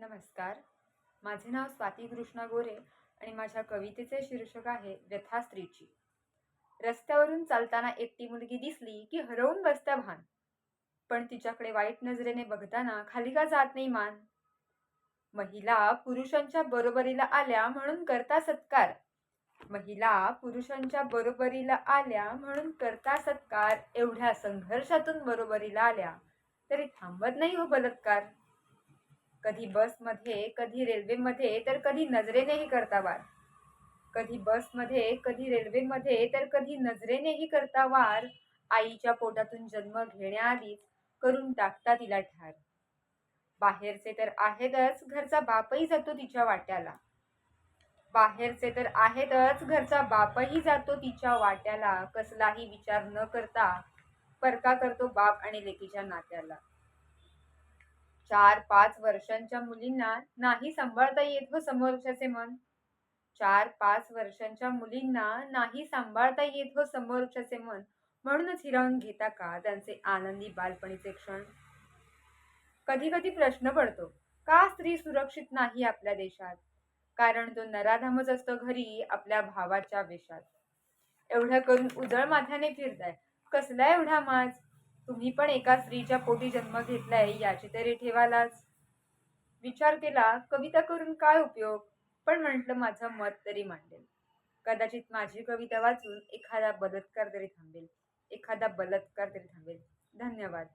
नमस्कार. माझे नाव स्वाती कृष्णा गोरे आणि माझ्या कवितेचे शीर्षक आहे व्यथा स्त्रीची रस्त्यावरून चालताना एकटी मुलगी दिसली की हरवून बसत्या भान. पण तिच्याकडे वाईट नजरेने बघताना खाली का जात नाही मान? महिला पुरुषांच्या बरोबरीला आल्या म्हणून करता सत्कार. महिला पुरुषांच्या बरोबरीला आल्या म्हणून करता सत्कार. एवढ्या संघर्षातून बरोबरीला आल्या. तरी थांबत नाही हो बलात्कार. कधी बसमध्ये कधी रेल्वेमध्ये तर कधी नजरेनेही करता वार. कधी बसमध्ये कधी रेल्वेमध्ये तर कधी नजरेनेही करता वार. आईच्या पोटातून जन्म घेण्याआधीच करून टाकता तिला ठार. बाहेरचे तर आहेतच घरचा बापही जातो तिच्या वाट्याला. बाहेरचे तर आहेतच घरचा बापही जातो तिच्या वाट्याला. कसलाही विचार न करता परका करतो बाप आणि लेकीच्या नात्याला. चार पाच वर्षांच्या मुलींना नाही सांभाळता येत व समोरच्याचे मन. चार पाच वर्षांच्या मुलींना नाही सांभाळता येत व समोरच्याचे मन. म्हणूनच हिरावून घेता का त्यांचे आनंदी बालपणीचे क्षण? कधी कधी प्रश्न पडतो का स्त्री सुरक्षित नाही आपल्या देशात? कारण तो नराधामच असतो घरी आपल्या भावाच्या वेशात. एवढं करून उजळ माथ्याने फिरताय कसला एवढा माज? तुम्ही पण एका स्त्रीच्या पोटी जन्म घेतलाय याची तरी ठेवालाच. विचार केला कविता करून काय उपयोग? पण म्हटलं माझं मत तरी मांडेल. कदाचित माझी कविता वाचून एखादा बलात्कार तरी थांबेल. एखादा बलात्कार तरी थांबेल. धन्यवाद.